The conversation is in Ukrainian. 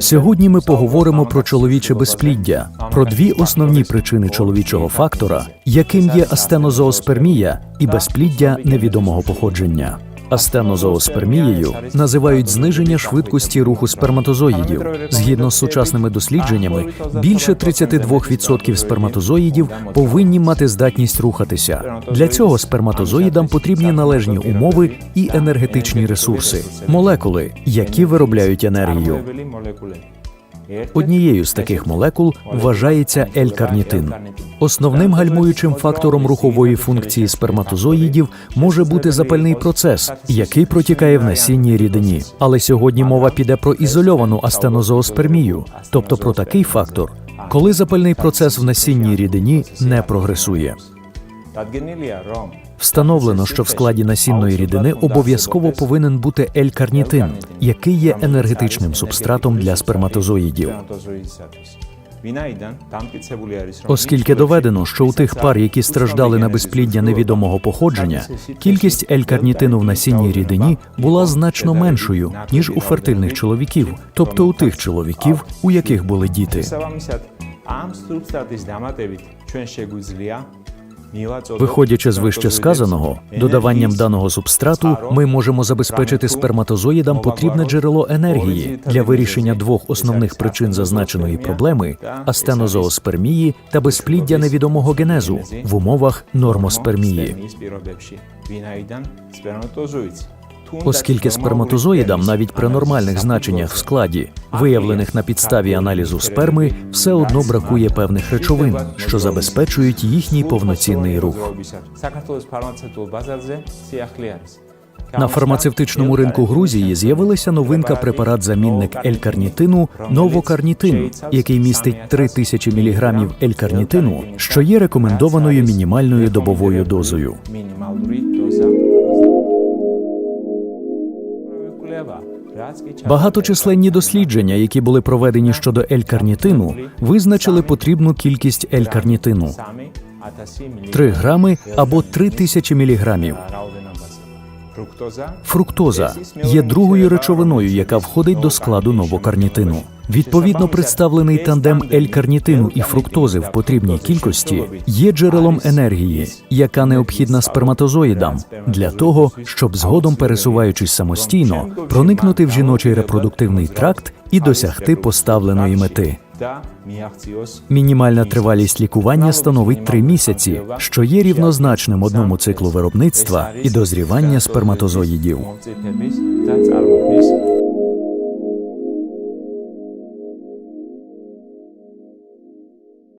Сьогодні ми поговоримо про чоловіче безпліддя, про дві основні причини чоловічого фактора, яким є астенозооспермія і безпліддя невідомого походження. Астенозооспермією називають зниження швидкості руху сперматозоїдів. Згідно з сучасними дослідженнями, більше 32% сперматозоїдів повинні мати здатність рухатися. Для цього сперматозоїдам потрібні належні умови і енергетичні ресурси, молекули, які виробляють енергію. Однією з таких молекул вважається L-карнітин. Основним гальмуючим фактором рухової функції сперматозоїдів може бути запальний процес, який протікає в насінній рідині. Але сьогодні мова піде про ізольовану астенозооспермію, тобто про такий фактор, коли запальний процес в насінній рідині не прогресує. Встановлено, що в складі насінної рідини обов'язково повинен бути L-карнітин, який є енергетичним субстратом для сперматозоїдів. Оскільки доведено, що у тих пар, які страждали на безпліддя невідомого походження, кількість L-карнітину в насінній рідині була значно меншою ніж у фертильних чоловіків, тобто у тих чоловіків, у яких були діти. Виходячи з вище сказаного, додаванням даного субстрату ми можемо забезпечити сперматозоїдам потрібне джерело енергії для вирішення двох основних причин зазначеної проблеми астенозооспермії та безпліддя невідомого генезу в умовах нормоспермії. Оскільки сперматозоїдам навіть при нормальних значеннях в складі, виявлених на підставі аналізу сперми, все одно бракує певних речовин, що забезпечують їхній повноцінний рух. На фармацевтичному ринку Грузії з'явилася новинка препарат-замінник L-карнітину новокарнітин, який містить 3000 мг L-карнітину, що є рекомендованою мінімальною добовою дозою. Багаточисленні дослідження, які були проведені щодо L-карнітину, визначили потрібну кількість L-карнітину – 3 грами або 3000 міліграмів. Фруктоза. Є другою речовиною, яка входить до складу новокарнітину. Відповідно, представлений тандем L-карнітину і фруктози в потрібній кількості є джерелом енергії, яка необхідна сперматозоїдам для того, щоб згодом пересуваючись самостійно, проникнути в жіночий репродуктивний тракт і досягти поставленої мети. Мінімальна тривалість лікування становить 3 місяці, що є рівнозначним одному циклу виробництва і дозрівання сперматозоїдів.